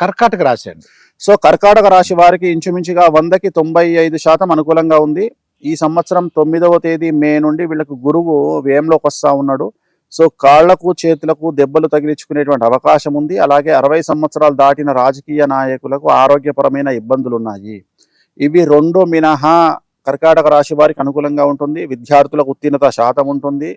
కర్కాటక రాశి అండి. సో కర్కాటక రాశి వారికి ఇంచుమించుగా వందకి తొంభై ఐదు శాతం అనుకూలంగా ఉంది. ఈ సంవత్సరం తొమ్మిదవ తేదీ మే నుండి వీళ్ళకు గురువు వ్యయంలోకి వస్తా ఉన్నాడు. సో కాళ్ళకు చేతులకు దెబ్బలు తగిలించుకునేటువంటి అవకాశం ఉంది. అలాగే అరవై సంవత్సరాలు దాటిన రాజకీయ నాయకులకు ఆరోగ్యపరమైన ఇబ్బందులు ఉన్నాయి. ఇవి రెండు మినహా కర్కాటక రాశి వారికి అనుకూలంగా ఉంటుంది. విద్యార్థులకు ఉత్తీర్ణత శాతం ఉంటుంది.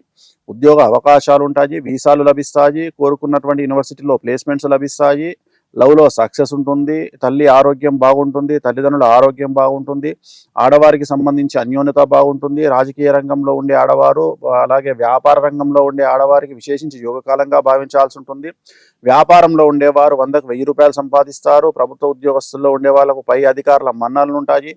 ఉద్యోగ అవకాశాలు ఉంటాయి. వీసాలు లభిస్తాయి. కోరుకున్నటువంటి యూనివర్సిటీలో ప్లేస్మెంట్స్ లభిస్తాయి. లవ్లో సక్సెస్ ఉంటుంది తల్లి ఆరోగ్యం బాగుంటుంది తల్లిదండ్రుల ఆరోగ్యం బాగుంటుంది ఆడవారికి సంబంధించి అన్యోన్యత బాగుంటుంది రాజకీయ రంగంలో ఉండే ఆడవారు అలాగే వ్యాపార రంగంలో ఉండే ఆడవారికి విశేషించి యోగకాలంగా భావించాల్సి ఉంటుంది. వ్యాపారంలో ఉండేవారు వందకు వెయ్యి రూపాయలు సంపాదిస్తారు ప్రభుత్వ ఉద్యోగస్తుల్లో ఉండే వాళ్ళకు పై అధికారుల మన్నలు ఉంటాయి.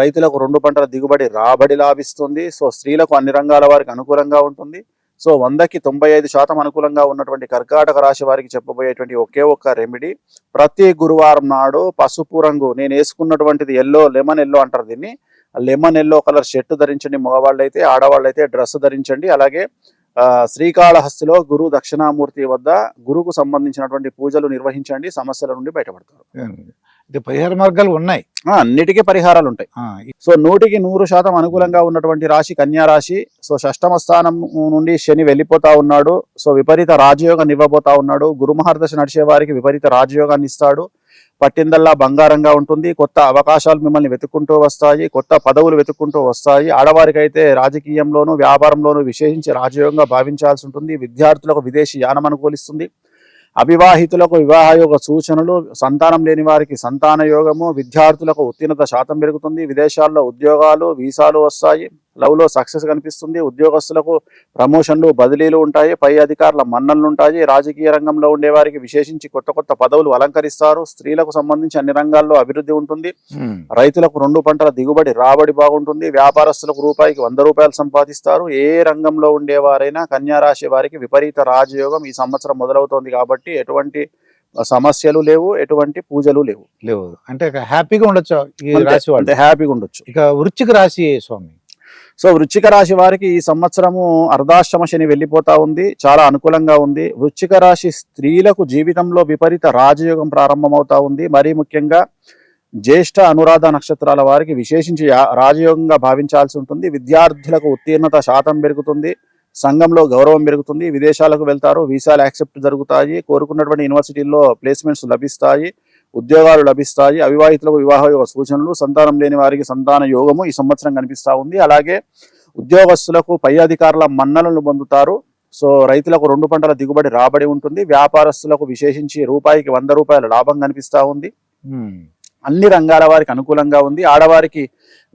రైతులకు రెండు పంటల దిగుబడి రాబడి లాభిస్తుంది. సో స్త్రీలకు అన్ని రంగాల వారికి అనుకూలంగా ఉంటుంది. సో వందకి తొంభై ఐదు శాతం అనుకూలంగా ఉన్నటువంటి కర్కాటక రాశి వారికి చెప్పబోయేటువంటి ఒకే ఒక్క రెమెడీ ప్రతి గురువారం నాడు పసుపు రంగు నేను వేసుకున్నటువంటిది ఎల్లో లెమన్ ఎల్లో అంటారు దీన్ని. లెమన్ ఎల్లో కలర్ షర్ట్ ధరించండి మగవాళ్ళు అయితే ఆడవాళ్ళు అయితే డ్రెస్ ధరించండి. అలాగే శ్రీకాళహస్తిలో గురు దక్షిణామూర్తి వద్ద గురుకు సంబంధించినటువంటి పూజలు నిర్వహించండి. సమస్యల నుండి బయటపడతారు. ఇది పరిహార మార్గాలు ఉన్నాయి. అన్నిటికీ పరిహారాలు ఉంటాయి. సో నూటికి నూరు శాతం అనుకూలంగా ఉన్నటువంటి రాశి కన్యా రాశి. సో షష్టమ స్థానం నుండి శని వెళ్ళిపోతా ఉన్నాడు. సో విపరీత రాజయోగాన్ని ఇవ్వబోతా ఉన్నాడు. గురు మహర్దశ నడిచే వారికి విపరీత రాజయోగాన్ని ఇస్తాడు. పట్టిందల్లా బంగారంగా ఉంటుంది. కొత్త అవకాశాలు మిమ్మల్ని వెతుక్కుంటూ వస్తాయి. కొత్త పదవులు వెతుక్కుంటూ వస్తాయి. ఆడవారికి అయితే రాజకీయంలోనూ వ్యాపారంలోనూ విశేషించి రాజయోగంగా భావించాల్సి ఉంటుంది. విద్యార్థులకు విదేశీ యానం అనుకూలిస్తుంది. అవివాహితులకు వివాహయోగ సూచనలు సంతానం లేని వారికి సంతాన యోగము విద్యార్థులకు ఉత్తీర్ణత శాతం పెరుగుతుంది విదేశాల్లో ఉద్యోగాలు వీసాలు వస్తాయి. లవ్లో సక్సెస్ కనిపిస్తుంది. ఉద్యోగస్తులకు ప్రమోషన్లు బదిలీలు ఉంటాయి. పై అధికారుల మన్నలు ఉంటాయి రాజకీయ రంగంలో ఉండే వారికి విశేషించి కొత్త కొత్త పదవులు అలంకరిస్తారు. స్త్రీలకు సంబంధించి అన్ని రంగాల్లో అభివృద్ధి ఉంటుంది. రైతులకు రెండు పంటల దిగుబడి రాబడి బాగుంటుంది. వ్యాపారస్తులకు రూపాయికి వంద రూపాయలు సంపాదిస్తారు. ఏ రంగంలో ఉండేవారైనా కన్యా రాశి వారికి విపరీత రాజయోగం ఈ సంవత్సరం మొదలవుతోంది కాబట్టి ఎటువంటి సమస్యలు లేవు ఎటువంటి పూజలు లేవు. లేవు. అంటే హ్యాపీగా ఉండొచ్చు హ్యాపీగా ఉండొచ్చు. ఇక వృశ్చిక రాశి స్వామి. సో వృచ్చిక రాశి వారికి ఈ సంవత్సరము అర్ధాశ్రమ శని వెళ్ళిపోతా ఉంది చాలా అనుకూలంగా ఉంది. వృచ్చిక రాశి స్త్రీలకు జీవితంలో విపరీత రాజయోగం ప్రారంభమవుతా ఉంది. మరీ ముఖ్యంగా జ్యేష్ఠ అనురాధ నక్షత్రాల వారికి విశేషించి రాజయోగంగా భావించాల్సి ఉంటుంది. విద్యార్థులకు ఉత్తీర్ణత శాతం పెరుగుతుంది సంఘంలో గౌరవం పెరుగుతుంది. విదేశాలకు వెళ్తారు వీసాలు యాక్సెప్ట్ జరుగుతాయి. కోరుకున్నటువంటి యూనివర్సిటీల్లో ప్లేస్మెంట్స్ లభిస్తాయి. ఉద్యోగాలు లభిస్తాయి అవివాహితులకు వివాహ యోగ సూచనలు సంతానం లేని వారికి సంతాన యోగము ఈ సంవత్సరం కనిపిస్తా ఉంది. అలాగే ఉద్యోగస్తులకు పై అధికారుల మన్నలను పొందుతారు. సో రైతులకు రెండు పంటల దిగుబడి రాబడి ఉంటుంది. వ్యాపారస్తులకు విశేషించి రూపాయికి వంద రూపాయల లాభం కనిపిస్తా ఉంది. అన్ని రంగాల వారికి అనుకూలంగా ఉంది. ఆడవారికి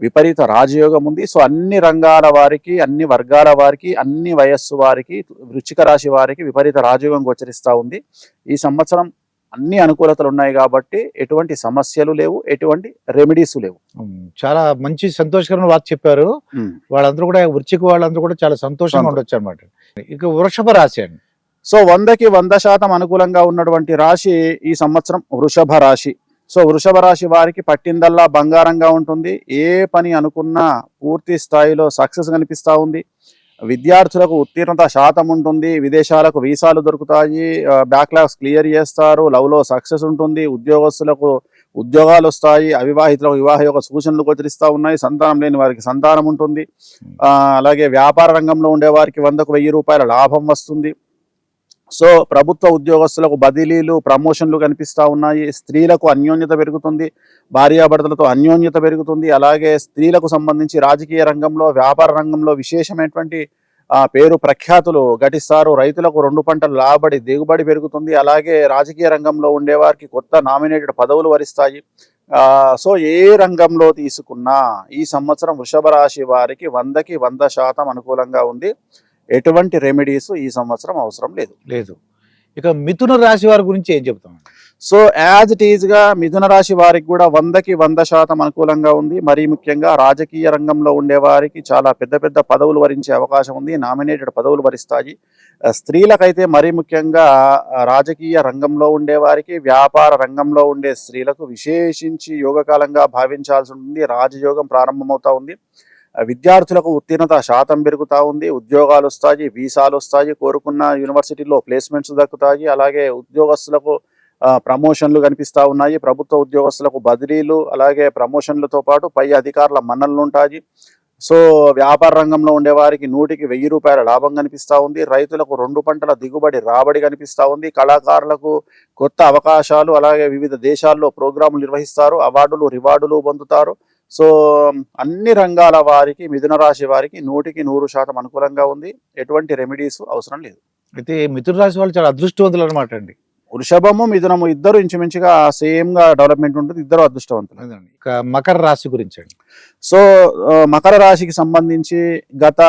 విపరీత రాజయోగం ఉంది. సో అన్ని రంగాల వారికి అన్ని వర్గాల వారికి అన్ని వయస్సు వారికి వృచ్చిక రాశి వారికి విపరీత రాజయోగం గోచరిస్తూ ఉంది. ఈ సంవత్సరం అన్ని అనుకూలతలు ఉన్నాయి కాబట్టి ఎటువంటి సమస్యలు లేవు ఎటువంటి రెమెడీస్ లేవు. చాలా మంచి సంతోషకరమైన వార్త చెప్పారు. వాళ్ళందరూ కూడా వృశ్చిక వాళ్ళందరూ కూడా చాలా సంతోషంగా సంతో- ఉండొచ్చు అనమాట ఇక వృషభ రాశి అండి. సో వందకి వంద శాతం అనుకూలంగా ఉన్నటువంటి రాశి ఈ సంవత్సరం వృషభ రాశి. సో వృషభ రాశి వారికి పట్టిందల్లా బంగారంగా ఉంటుంది. ఏ పని అనుకున్నా పూర్తి స్థాయిలో సక్సెస్ కనిపిస్తా ఉంది. విద్యార్థులకు ఉత్తీర్ణత శాతం ఉంటుంది విదేశాలకు వీసాలు దొరుకుతాయి బ్యాక్లాగ్స్ క్లియర్ చేస్తారు లవ్లో సక్సెస్ ఉంటుంది ఉద్యోగస్తులకు ఉద్యోగాలు వస్తాయి అవివాహితులకు వివాహ యొక్క సూచనలు గోచరిస్తూ ఉన్నాయి సంతానం లేని వారికి సంతానం ఉంటుంది. ఆ, అలాగే వ్యాపార రంగంలో ఉండే వారికి వందకు వెయ్యి రూపాయల లాభం వస్తుంది. సో ప్రభుత్వ ఉద్యోగస్తులకు బదిలీలు ప్రమోషన్లు కనిపిస్తా ఉన్నాయి. స్త్రీలకు అన్యోన్యత పెరుగుతుంది భార్యాభర్తలతో అన్యోన్యత పెరుగుతుంది. అలాగే స్త్రీలకు సంబంధించి రాజకీయ రంగంలో వ్యాపార రంగంలో విశేషమైనటువంటి పేరు ప్రఖ్యాతులు ఘటిస్తారు. రైతులకు రెండు పంటల లాభడి దిగుబడి పెరుగుతుంది. అలాగే రాజకీయ రంగంలో ఉండేవారికి కొత్త నామినేటెడ్ పదవులు వరిస్తాయి. సో ఏ రంగంలో తీసుకున్నా ఈ సంవత్సరం వృషభ రాశి వారికి వందకి వంద శాతం అనుకూలంగా ఉంది. ఎటువంటి రెమెడీస్ ఈ సంవత్సరం అవసరం లేదు. లేదు. ఇక మిథున రాశి వారి గురించి ఏం చెప్తాం? సో యాజ్ ఇట్ ఈజ్గా మిథున రాశి వారికి కూడా వందకి వంద శాతం అనుకూలంగా ఉంది. మరీ ముఖ్యంగా రాజకీయ రంగంలో ఉండే వారికి చాలా పెద్ద పెద్ద పదవులు వరించే అవకాశం ఉంది. నామినేటెడ్ పదవులు వరిస్తాయి. స్త్రీలకైతే మరీ ముఖ్యంగా రాజకీయ రంగంలో ఉండే వారికి వ్యాపార రంగంలో ఉండే స్త్రీలకు విశేషించి యోగకాలంగా భావించాల్సి ఉంటుంది. రాజయోగం ప్రారంభమవుతా ఉంది. విద్యార్థులకు ఉత్తీర్ణత శాతం పెరుగుతూ ఉంది ఉద్యోగాలు వస్తాయి వీసాలు వస్తాయి కోరుకున్న యూనివర్సిటీలో ప్లేస్మెంట్స్ దక్కుతాయి అలాగే ఉద్యోగస్తులకు ప్రమోషన్లు కనిపిస్తా ఉన్నాయి. ప్రభుత్వ ఉద్యోగస్తులకు బదిలీలు అలాగే ప్రమోషన్లతో పాటు పై అధికారుల మన్ననలు ఉంటాయి సో వ్యాపార రంగంలో ఉండే వారికి నూటికి వెయ్యి రూపాయల లాభం కనిపిస్తూ ఉంది. రైతులకు రెండు పంటల దిగుబడి రాబడి కనిపిస్తా ఉంది. కళాకారులకు కొత్త అవకాశాలు అలాగే వివిధ దేశాల్లో ప్రోగ్రాములు నిర్వహిస్తారు. అవార్డులు రివార్డులు పొందుతారు. సో అన్ని రంగాల వారికి మిథున రాశి వారికి నూటికి నూరు శాతం అనుకూలంగా ఉంది. ఎటువంటి రెమెడీస్ అవసరం లేదు. అయితే మిథున రాశి వాళ్ళు చాలా అదృష్టవంతులు అనమాట అండి. వృషభము మిథునము ఇద్దరు ఇంచుమించుగా సేమ్గా డెవలప్మెంట్ ఉంటుంది. ఇద్దరు అదృష్టవంతులు. ఇక మకర రాశి గురించి అండి. సో మకర రాశికి సంబంధించి గత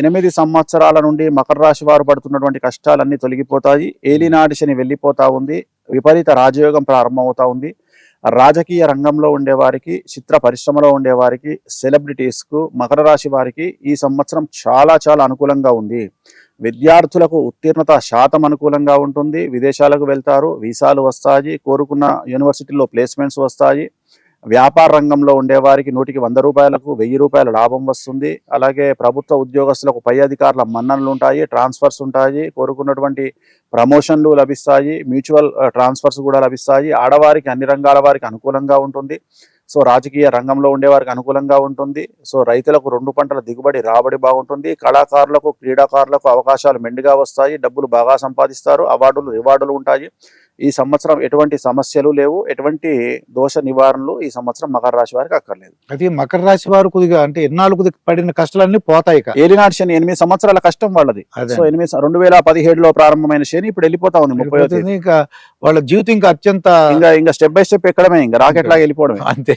ఎనిమిది సంవత్సరాల నుండి మకర రాశి వారు పడుతున్నటువంటి కష్టాలన్నీ తొలగిపోతాయి. ఏలినాటి శని వెళ్ళిపోతా ఉంది. విపరీత రాజయోగం ప్రారంభమవుతా ఉంది. రాజకీయ రంగంలో ఉండేవారికి చిత్ర పరిశ్రమలో ఉండేవారికి సెలబ్రిటీస్కు మకర రాశి వారికి ఈ సంవత్సరం చాలా చాలా అనుకూలంగా ఉంది. విద్యార్థులకు ఉత్తీర్ణత శాతం అనుకూలంగా ఉంటుంది. విదేశాలకు వెళ్తారు వీసాలు వస్తాయి కోరుకున్న యూనివర్సిటీలో ప్లేస్మెంట్స్ వస్తాయి. వ్యాపార రంగంలో ఉండేవారికి నూటికి వంద రూపాయలకు వెయ్యి రూపాయల లాభం వస్తుంది. అలాగే ప్రభుత్వ ఉద్యోగస్తులకు పై అధికారుల మన్ననలు ఉంటాయి ట్రాన్స్ఫర్స్ ఉంటాయి కోరుకున్నటువంటి ప్రమోషన్లు లభిస్తాయి మ్యూచువల్ ట్రాన్స్ఫర్స్ కూడా లభిస్తాయి. ఆడవారికి అన్ని రంగాల వారికి అనుకూలంగా ఉంటుంది. సో రాజకీయ రంగంలో ఉండేవారికి అనుకూలంగా ఉంటుంది. సో రైతులకు రెండు పంటల దిగుబడి రాబడి బాగుంటుంది. కళాకారులకు క్రీడాకారులకు అవకాశాలు మెండుగా వస్తాయి. డబ్బులు బాగా సంపాదిస్తారు. అవార్డులు రివార్డులు ఉంటాయి. ఈ సంవత్సరం ఎటువంటి సమస్యలు లేవు ఎటువంటి దోష నివారణలు ఈ సంవత్సరం మకర రాశి వారికి అక్కర్లేదు. ఈ మకర రాశి వారు కొద్దిగా అంటే ఎన్నాళ్ళు కొద్దిగా పడిన కష్టాలన్నీ పోతాయి ఇక. ఏలినాటి శని ఎనిమిది సంవత్సరాల కష్టం వాళ్ళది. అదే. సో ఎనిమిది రెండు వేల పదిహేడులో ప్రారంభమైన శని ఇప్పుడు వెళ్ళిపోతా ఉంది ముప్పై. ఇంకా వాళ్ళ జీవితం ఇంకా అత్యంత ఇంకా ఇంకా స్టెప్ బై స్టెప్ ఎక్కడమే ఇంకా రాకెట్ లాగా వెళ్ళిపోవడమే. అంతే.